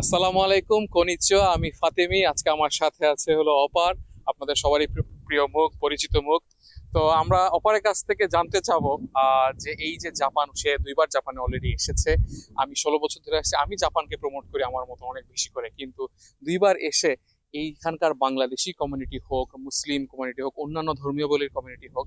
আসসালামু আলাইকুম কনিচিও আমি ফাতেমি, আজকে আমার সাথে আছে হলো অপার, আপনাদের সবারই প্রিয় মুখ, পরিচিত মুখ। তো আমরা অপারের কাছ থেকে জানতে চাবো যে এই যে জাপান, সে দুইবার জাপানে অলরেডি এসেছে। আমি ষোলো বছর ধরে আসছি, আমি জাপানকে প্রমোট করি আমার মতো অনেক বেশি করে, কিন্তু দুইবার এসে এইখানকার বাংলাদেশি কমিউনিটি হোক, মুসলিম কমিউনিটি হোক, অন্যান্য ধর্মীয় বলির কমিউনিটি হোক,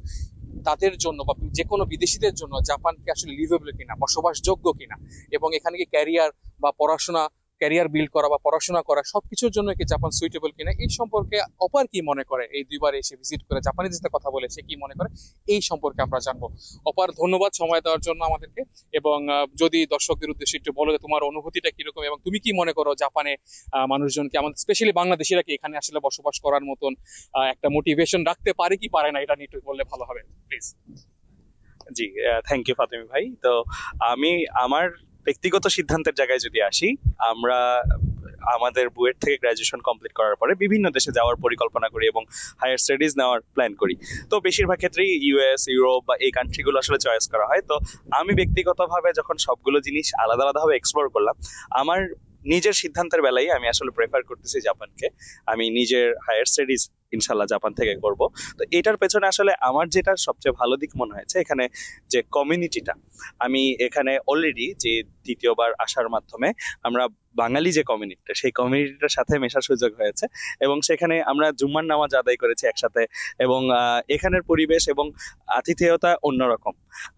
তাদের জন্য বা যে কোনো বিদেশিদের জন্য জাপানকে আসলে লিভেবল কিনা, বসবাসযোগ্য কিনা, এবং এখানে কি ক্যারিয়ার বা পড়াশোনা ক্যারিয়ার বিল্ড করা বা পড়াশোনা করা সবকিছুর জন্য কি জাপান সুইটেবল কিনা এই সম্পর্কে অপার কি মনে করে? এই দুইবার এসে ভিজিট করে জাপানিজ সাথে কথা বলে সে কি মনে করে? এই সম্পর্কে আমরা জানব। অপার, ধন্যবাদ সময় দেওয়ার জন্য আমাদেরকে এবং যদি দর্শকদের উদ্দেশ্যে একটু বলো যে তোমার অনুভূতিটা কীরকম এবং তুমি কি মনে করো জাপানে মানুষজনকে আমাদের স্পেশালি বাংলাদেশিরা কি এখানে আসলে বসবাস করার মতন একটা মোটিভেশন রাখতে পারে কি পারে না এটা নিয়ে একটু বললে ভালো হবে please ji thank you Fatemi ভাই। তো আমি, আমার ব্যক্তিগত সিদ্ধান্তের জায়গায় যদি আসি, আমরা আমাদের বুয়েট থেকে গ্র্যাজুয়েশন কমপ্লিট করার পরে বিভিন্ন দেশে যাওয়ার পরিকল্পনা করি এবং হায়ার স্টাডিজ নেওয়ার প্ল্যান করি। তো বেশিরভাগ ক্ষেত্রেই ইউএস ইউরোপ বা এই কান্ট্রিগুলো আসলে চয়েস করা হয়। তো আমি ব্যক্তিগতভাবে যখন সবগুলো জিনিস আলাদা আলাদাভাবে এক্সপ্লোর করলাম, আমার নিজের সিদ্ধান্তের বেলায় আমি আসলে প্রেফার করতেছি জাপানকে। আমি নিজের হায়ার স্টাডিজ ইনশাল্লাহ জাপান থেকে করব। তো এটার পেছনে আসলে আমার যেটা সবচেয়ে ভালো দিক মনে হয়েছে, এখানে যে কমিউনিটিটা আমি এখানে অলরেডি যে দ্বিতীয়বার আসার মাধ্যমে আমরা বাঙালি যে কমিউনিটিটা সেই কমিউনিটিটার সাথে মেশার সুযোগ হয়েছে এবং সেখানে আমরা জুম্মার নামাজ আদায় করেছি একসাথে এবং এখানের পরিবেশ এবং আতিথেয়তা অন্যরকম।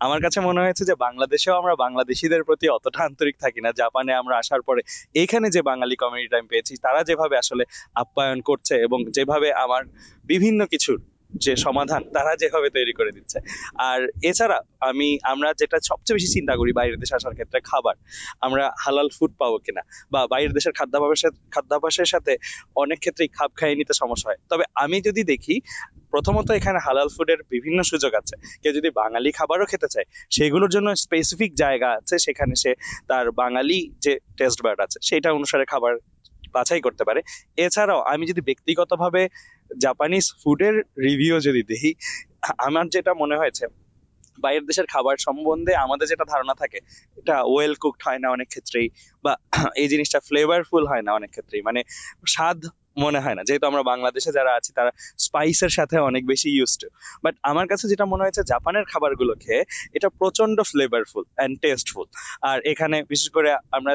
আমার কাছে মনে হয়েছে যে বাংলাদেশেও আমরা বাংলাদেশিদের প্রতি অতটা আন্তরিক থাকি না। জাপানে আমরা আসার পরে এইখানে যে বাঙালি কমিউনিটি আমি পেয়েছি, তারা যেভাবে আসলে আপ্যায়ন করছে এবং যেভাবে আমার বিভিন্ন কিছুর যে সমাধান তারা যেভাবে তৈরি করে দিচ্ছে। আর এছাড়া আমি, আমরা যেটা সবচেয়ে বেশি চিন্তা করি বাইরের দেশে আসার ক্ষেত্রে খাবার। আমরা হালাল ফুড পাবো কিনা? বা বাইরের দেশের খাদ্যাভ্যাসের খাদ্যাভ্যাসের সাথে অনেক ক্ষেত্রেই খাপ খাইয়ে নিতে সমস্যা হয়। তবে আমি যদি দেখি, প্রথমত এখানে হালাল ফুডের বিভিন্ন সুযোগ আছে। কেউ যদি বাঙালি খাবারও খেতে চায়, সেগুলোর জন্য স্পেসিফিক জায়গা আছে সেখানে সে তার বাঙালি যে টেস্ট বার্ড আছে, সেটা অনুসারে খাবার বাছাই করতে পারে। এছাড়াও আমি যদি ব্যক্তিগতভাবে জাপানিজ ফুডের রিভিউ যদি দেখি, আমার যেটা মনে হয়েছে, বাইরের দেশের খাবার সম্বন্ধে আমাদের যেটা ধারণা থাকে, এটা ওয়েল কুকড হয় না অনেক ক্ষেত্রেই, বা এই জিনিসটা ফ্লেভারফুল হয় না অনেক ক্ষেত্রেই। মানে স্বাদ মনে হয় না। যেহেতু আমরা বাংলাদেশে যারা আছি, তারা স্পাইসের সাথে অনেক বেশি ইউজ টু বাট আমার কাছে যেটা মনে হয়েছে, জাপানের খাবারগুলো খেয়ে এটা প্রচণ্ড ফ্লেভারফুল অ্যান্ড টেস্টফুল আর এখানে বিশেষ করে আমরা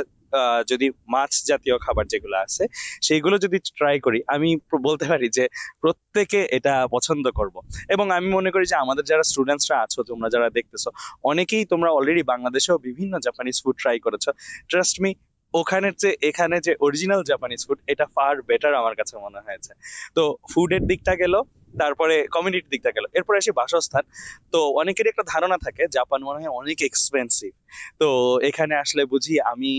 যদি মাছ জাতীয় খাবার যেগুলো আছে, সেইগুলো যদি ট্রাই করি, আমি বলতে পারি যে প্রত্যেকে এটা পছন্দ করব। এবং আমি মনে করি যে আমাদের যারা স্টুডেন্টসরা আছো, তোমরা যারা দেখতেছো, অনেকেই তোমরা অলরেডি বাংলাদেশেও বিভিন্ন জাপানিজ ফুড ট্রাই করেছ। ট্রাস্ট মি ওখানের যে, এখানে যে অরিজিনাল জাপানিজ ফুড এটা ফার বেটার আমার কাছে মনে হয়েছে। তো ফুডের দিকটা গেল, তারপরে কমিউনিটির দিকটা গেল। এরপরে আসি বাসস্থান। তো অনেকেরই একটা ধারণা থাকে জাপান মনে হয় অনেক এক্সপেন্সিভ তো এখানে আসলে বুঝি আমি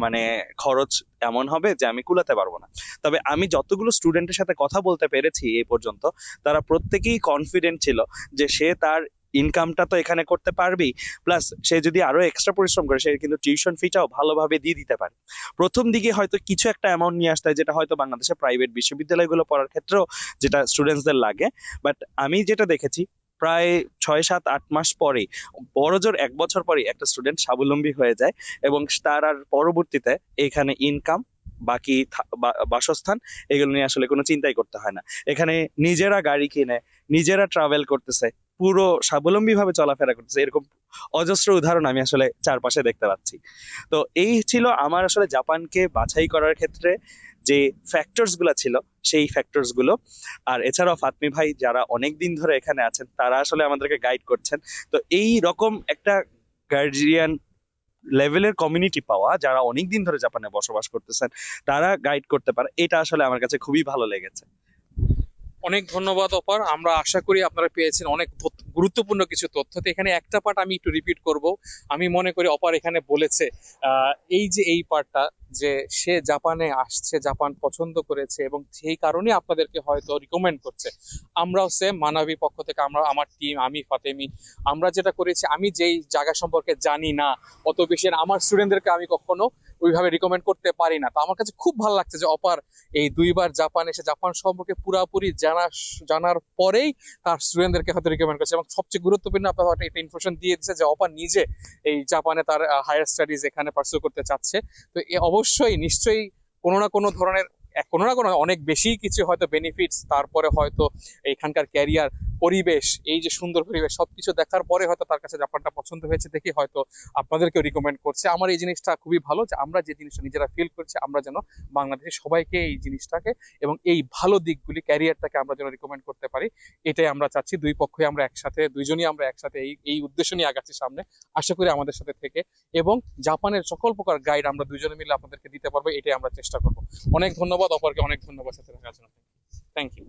মানে খরচ এমন হবে যে আমি কুলাতে পারব না। তবে আমি যতগুলো স্টুডেন্টের সাথে কথা বলতে পেরেছি এই পর্যন্ত, তারা প্রত্যেকেই কনফিডেন্ট ছিল যে সে তার ইনকামটা তো এখানে করতে পারবেই। প্লাস সে যদি আরও এক্সট্রা পরিশ্রম করে, সে কিন্তু টিউশন ফিটাও ভালোভাবে দিয়ে দিতে পারে। প্রথম দিকে হয়তো কিছু একটা অ্যামাউন্ট নিয়ে আসতে হয়, যেটা হয়তো বাংলাদেশে প্রাইভেট বিশ্ববিদ্যালয়গুলো পড়ার ক্ষেত্রেও যেটা স্টুডেন্টসদের লাগে। বাট আমি যেটা দেখেছি, প্রায় ছয়, সাত, আট মাস পরে বড় জোর এক বছর পরেই একটা স্টুডেন্ট স্বাবলম্বী হয়ে যায় এবং তার আর পরবর্তীতে এখানে ইনকাম বাকি বাসস্থান, এগুলো নিয়ে আসলে কোনো চিন্তাই করতে হয় না। এখানে নিজেরা গাড়ি কিনে, নিজেরা ট্রাভেল করতেছে পুরো স্বাবলম্বী ভাবে চলাফেরা করতেছে। এরকম অজস্র উদাহরণ আমি আসলে চারপাশে দেখতে পাচ্ছি। তো এই ছিল আমার আসলে জাপানকে বাছাই করার ক্ষেত্রে যে ফ্যাক্টরসগুলো ছিল, সেই ফ্যাক্টরসগুলো। আর এছাড়াও ফাতমি ভাই, যারা অনেক দিন ধরে এখানে আছেন, তারা আসলে আমাদেরকে গাইড করছেন। তো এই রকম একটা গার্জিয়ান লেভেলের কমিউনিটি পাওয়া, যারা অনেক দিন ধরে জাপানে বসবাস করতেছেন, তারা গাইড করতে পারে, এটা আসলে আমার কাছে খুবই ভালো লেগেছে। অনেক ধন্যবাদ অপার। আমরা আশা করি আপনারা পেয়েছেন অনেক গুরুত্বপূর্ণ কিছু তথ্য। তো এখানে একটা পার্ট আমি একটু রিপিট করব। আমি মনে করি অপার এখানে বলেছে এই যে এই পার্টটা যে সে জাপানে আসছে, জাপান পছন্দ করেছে এবং সেই কারণে আপনাদেরকে হয়তো রিকমেন্ড করছে। আমরাও সেম মানবী পক্ষ থেকে আমরা, আমার টিম আমি, ফাতেমি, আমরা যেটা করেছি, আমি যেই জায়গা সম্পর্কে জানি না, অত বেশি আমার স্টুডেন্টদেরকে আমি কখনো ওইভাবে রিকমেন্ড করতে পারি না। তো আমার কাছে খুব ভালো লাগছে যে অপার এই দুইবার জাপান এসে, জাপান সম্পর্কে পুরাপুরি জানা, জানার পরেই তার স্টুডেন্টদেরকে হয়তো রিকমেন্ড করছে। এবং সবচেয়ে গুরুত্বপূর্ণ আপনার হয়তো ইনফরমেশন দিয়ে দিচ্ছে যে অপা নিজে এই জাপানে তার হায়ার স্টাডিজ এখানে পার্সু করতে চাচ্ছে। তো এ অবশ্যই নিশ্চয়ই কোনো না কোনো ধরনের, কোনো না কোনো অনেক বেশি কিছু হয়তো বেনিফিটস তারপরে হয়তো এখানকার ক্যারিয়ার পরিবেশ, এই যে সুন্দর পরিবেশ, সবকিছু দেখার পরে হয়তো তার কাছে জাপানটা পছন্দ হয়েছে দেখে হয়তো আপনাদেরকেও রিকমেন্ড করছে। আমার এই জিনিসটা খুবই ভালো যে আমরা যে জিনিসটা নিজেরা ফিল করছি, আমরা যেন বাংলাদেশের সবাইকে এই জিনিসটাকে এবং এই ভালো দিকগুলি ক্যারিয়ারটাকে আমরা যেন রিকমেন্ড করতে পারি, এটাই আমরা চাচ্ছি। দুই পক্ষই আমরা একসাথে, দুইজনই আমরা একসাথে এই এই উদ্দেশ্য নিয়ে আগাচ্ছি সামনে। আশা করি আমাদের সাথে থেকে এবং জাপানের সকল প্রকার গাইড আমরা দুজনে মিলে আপনাদেরকে দিতে পারব, এটাই আমরা চেষ্টা করব। অনেক ধন্যবাদ, অপরকে অনেক ধন্যবাদ, সাথে থ্যাংক ইউ